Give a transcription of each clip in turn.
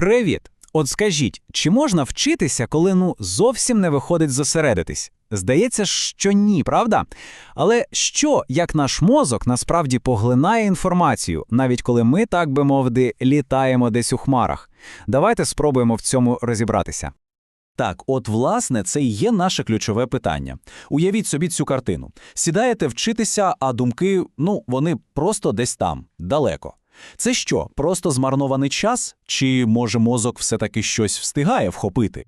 Привіт! От скажіть, чи можна вчитися, коли ну зовсім не виходить зосередитись? Здається, що ні, правда? Але що, як наш мозок насправді поглинає інформацію, навіть коли ми, так би мовити, літаємо десь у хмарах? Давайте спробуємо в цьому розібратися. Так, от власне, це і є наше ключове питання. Уявіть собі цю картину. Сідаєте вчитися, а думки, ну, вони просто десь там, далеко. Це що, просто змарнований час? Чи може мозок все-таки щось встигає вхопити?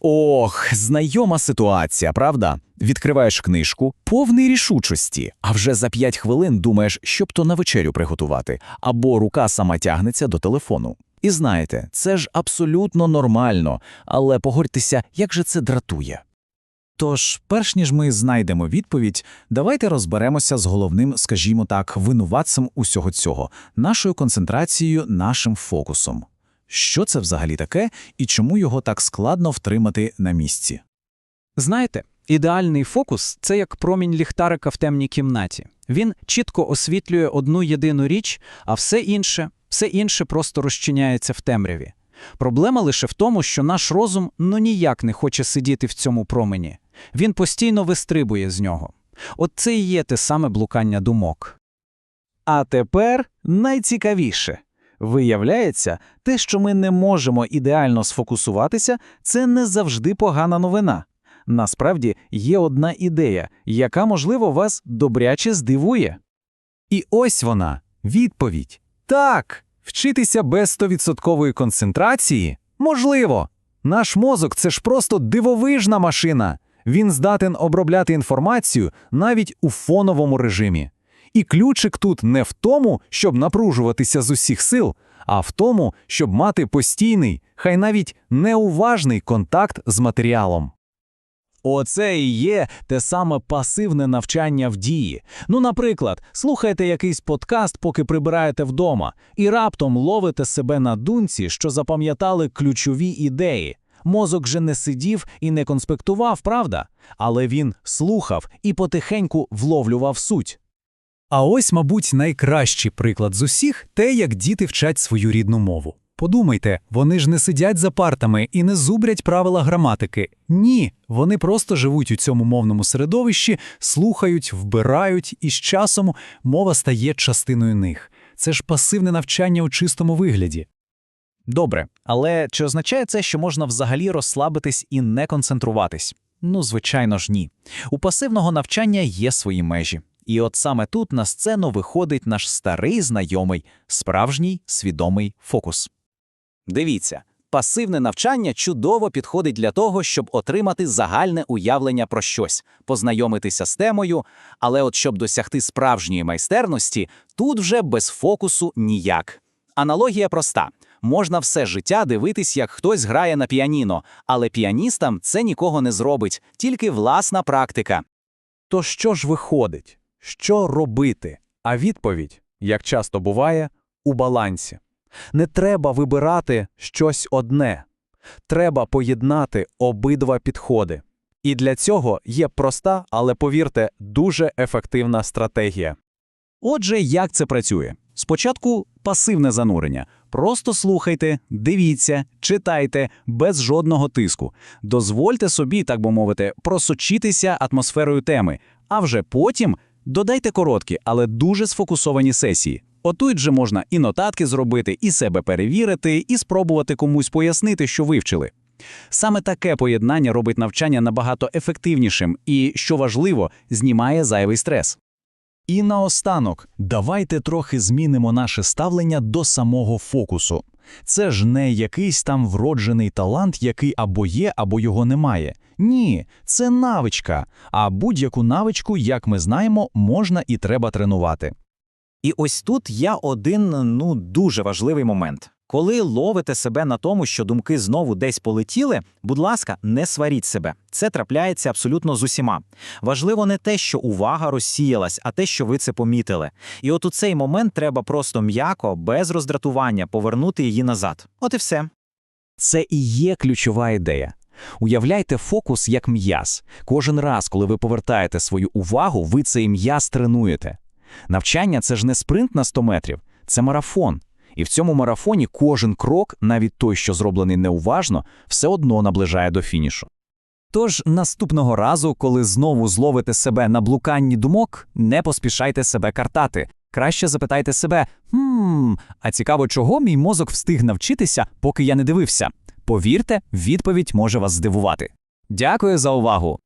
Ох, знайома ситуація, правда? Відкриваєш книжку, повний рішучості, а вже за п'ять хвилин думаєш, щоб то на вечерю приготувати, або рука сама тягнеться до телефону. І знаєте, це ж абсолютно нормально, але погодьтеся, як же це дратує. Тож, перш ніж ми знайдемо відповідь, давайте розберемося з головним, скажімо так, винуватцем усього цього, нашою концентрацією, нашим фокусом. Що це взагалі таке і чому його так складно втримати на місці? Знаєте, ідеальний фокус це як промінь ліхтарика в темній кімнаті. Він чітко освітлює одну єдину річ, а все інше, все інше просто розчиняється в темряві. Проблема лише в тому, що наш розум ну ніяк не хоче сидіти в цьому промені. Він постійно вистрибує з нього. От це і є те саме блукання думок. А тепер найцікавіше. Виявляється, те, що ми не можемо ідеально сфокусуватися, це не завжди погана новина. Насправді є одна ідея, яка, можливо, вас добряче здивує. І ось вона відповідь. Так, вчитися без 100% концентрації можливо. Наш мозок це ж просто дивовижна машина. Він здатен обробляти інформацію навіть у фоновому режимі. І ключик тут не в тому, щоб напружуватися з усіх сил, а в тому, щоб мати постійний, хай навіть неуважний контакт з матеріалом. Оце і є те саме пасивне навчання в дії. Ну, наприклад, слухаєте якийсь подкаст, поки прибираєте вдома, і раптом ловите себе на думці, що запам'ятали ключові ідеї. Мозок же не сидів і не конспектував, правда? Але він слухав і потихеньку вловлював суть. А ось, мабуть, найкращий приклад з усіх те, як діти вчать свою рідну мову. Подумайте, вони ж не сидять за партами і не зубрять правила граматики. Ні, вони просто живуть у цьому мовному середовищі, слухають, вбирають, і з часом мова стає частиною них. Це ж пасивне навчання у чистому вигляді. Добре, але чи означає це, що можна взагалі розслабитись і не концентруватись? Ну, звичайно ж, ні. У пасивного навчання є свої межі. І от саме тут на сцену виходить наш старий знайомий, справжній свідомий фокус. Дивіться, пасивне навчання чудово підходить для того, щоб отримати загальне уявлення про щось, познайомитися з темою, але от щоб досягти справжньої майстерності, тут вже без фокусу ніяк. Аналогія проста. Можна все життя дивитись, як хтось грає на піаніно, але піаністам це нікого не зробить, тільки власна практика. То що ж виходить? Що робити? А відповідь, як часто буває, у балансі. Не треба вибирати щось одне. Треба поєднати обидва підходи. І для цього є проста, але повірте, дуже ефективна стратегія. Отже, як це працює? Спочатку пасивне занурення. Просто слухайте, дивіться, читайте без жодного тиску. Дозвольте собі, так би мовити, просочитися атмосферою теми, а вже потім додайте короткі, але дуже сфокусовані сесії. Отут же можна і нотатки зробити, і себе перевірити, і спробувати комусь пояснити, що вивчили. Саме таке поєднання робить навчання набагато ефективнішим і, що важливо, знімає зайвий стрес. І наостанок, давайте трохи змінимо наше ставлення до самого фокусу. Це ж не якийсь там вроджений талант, який або є, або його немає. Ні, це навичка. А будь-яку навичку, як ми знаємо, можна і треба тренувати. І ось тут є один ну дуже важливий момент. Коли ловите себе на тому, що думки знову десь полетіли, будь ласка, не сваріть себе. Це трапляється абсолютно з усіма. Важливо не те, що увага розсіялась, а те, що ви це помітили. І от у цей момент треба просто м'яко, без роздратування, повернути її назад. От і все. Це і є ключова ідея. Уявляйте фокус як м'яз. Кожен раз, коли ви повертаєте свою увагу, ви цей м'яз тренуєте. Навчання це ж не спринт на 100 метрів, це марафон. І в цьому марафоні кожен крок, навіть той, що зроблений неуважно, все одно наближає до фінішу. Тож наступного разу, коли знову зловите себе на блуканні думок, не поспішайте себе картати. Краще запитайте себе: «Хм, а цікаво, чого мій мозок встиг навчитися, поки я не дивився. Повірте, відповідь може вас здивувати. Дякую за увагу!